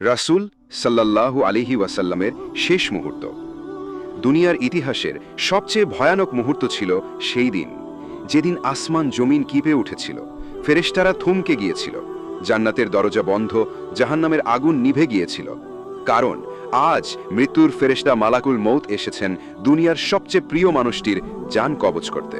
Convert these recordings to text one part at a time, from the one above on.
রাসূল সাল্লাল্লাহু আলিহি ওয়াসাল্লামের শেষ মুহূর্ত। দুনিয়ার ইতিহাসের সবচেয়ে ভয়ানক মুহূর্ত ছিল সেই দিন, যেদিন আসমান জমিন কিপে উঠেছিল, ফেরেশতারা থমকে গিয়েছিল, জান্নাতের দরজা বন্ধ, জাহান্নামের আগুন নিভে গিয়েছিল। কারণ আজ মৃত্যুর ফেরেশতা মালাকুল মৌত এসেছেন দুনিয়ার সবচেয়ে প্রিয় মানুষটির যান কবচ করতে।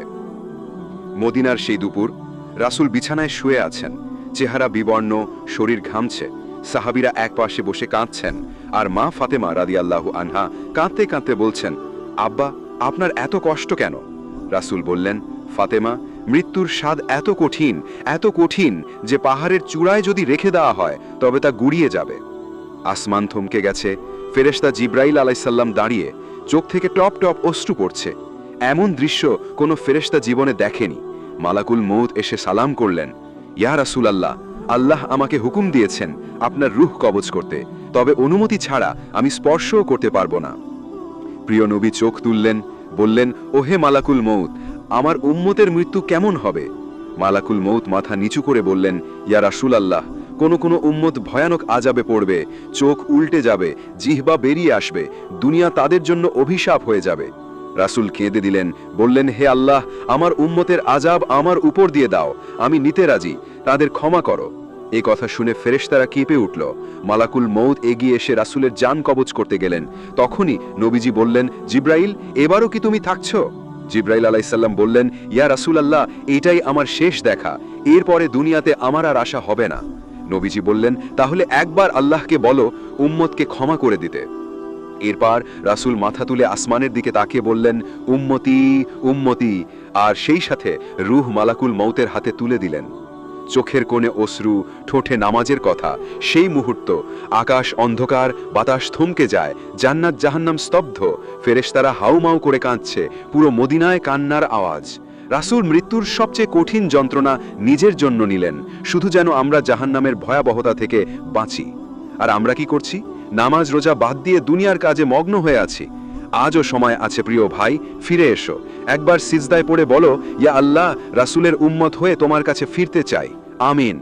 মদিনার সেই দুপুর রাসূল বিছানায় শুয়ে আছেন, চেহারা বিবর্ণ, শরীর ঘামছে সাহাবিরা এক পাশে বসে কাঁদছেন আর মা ফাতেমা রাদিয়াল্লাহু আনহা কাঁদতে কাঁদতে বলছেন, আব্বা, আপনার এত কষ্ট কেন? রাসূল বললেন, ফাতেমা, মৃত্যুর স্বাদ এত কঠিন এত কঠিন যে পাহাড়ের চূড়ায় যদি রেখে দেওয়া হয়, তবে তা গুড়িয়ে যাবে। আসমান থমকে গেছে, ফেরেশতা জিব্রাইল আলাইসাল্লাম দাঁড়িয়ে চোখ থেকে টপ টপ অশ্রু পড়ছে। এমন দৃশ্য কোনো ফেরেশতা জীবনে দেখেনি। মালাকুল মৌত এসে সালাম করলেন, ইয়া রাসূল আল্লাহ আল্লাহ আমাকে হুকুম দিয়েছেন আপনার রুহ কবজ করতে। তবে অনুমতি ছাড়া আমি স্পর্শও করতে পারব না। প্রিয় নবী চোখ তুললেন, বললেন, ওহে মালাকুল মৌত আমার উম্মতের মৃত্যু কেমন হবে? মালাকুল মৌত মাথা নিচু করে বললেন, ইয়া রাসূল আল্লাহ কোনো কোনো উম্মত ভয়ানক আজাবে পড়বে, চোখ উল্টে যাবে, জিহবা বেরিয়ে আসবে, দুনিয়া তাদের জন্য অভিশাপ হয়ে যাবে। রাসূল কেঁদে দিলেন, বললেন, হে আল্লাহ, আমার উম্মতের আজাব আমার উপর দিয়ে দাও, আমি নিতে রাজি, তাদের ক্ষমা করো। এ কথা শুনে ফেরেশতারা কেঁপে উঠল। মালাকুল মৌদ এগিয়ে এসে রাসূলের যান কবজ করতে গেলেন। তখনই নবীজি বললেন, জিব্রাইল, এবারও কি তুমি থাকছো? জিব্রাইল আলাইসাল্লাম বললেন, ইয়া রাসূল আল্লাহ এটাই আমার শেষ দেখা। এরপরে দুনিয়াতে আমার আর আশা হবে না। নবীজি বললেন, তাহলে একবার আল্লাহকে বলো, উম্মতকে ক্ষমা করে দিতে। এরপর রাসূল মাথা তুলে আসমানের দিকে তাকিয়ে বললেন, উম্মতি উম্মতি। আর সেই সাথে রুহ মালাকুল মৌতের হাতে তুলে দিলেন। চোখের কোণে অশ্রু, ঠোঁটে নামাজের কথা, সেই মুহূর্ত, আকাশ অন্ধকার, বাতাস থমকে যায়, জান্নাত জাহান্নাম স্তব্ধ, ফেরেশতারা হাউমাউ করে কাঁদছে, পুরো মদিনায় কান্নার আওয়াজ। রাসূল মৃত্যুর সবচেয়ে কঠিন যন্ত্রণা নিজের জন্য নিলেন, শুধু যেন আমরা জাহান্নামের ভয়াবহতা থেকে বাঁচি। আর আমরা কি করছি? নামাজ, রোজা বাদ দিয়ে দুনিয়ার কাজে মগ্ন হয়ে আছি। আজও সময় আছে প্রিয় ভাই, ফিরে এসো। একবার সিজদায় পড়ে বলো, ইয়া আল্লাহ, রাসুলের উম্মত হয়ে তোমার কাছে ফিরতে চাই। আমিন।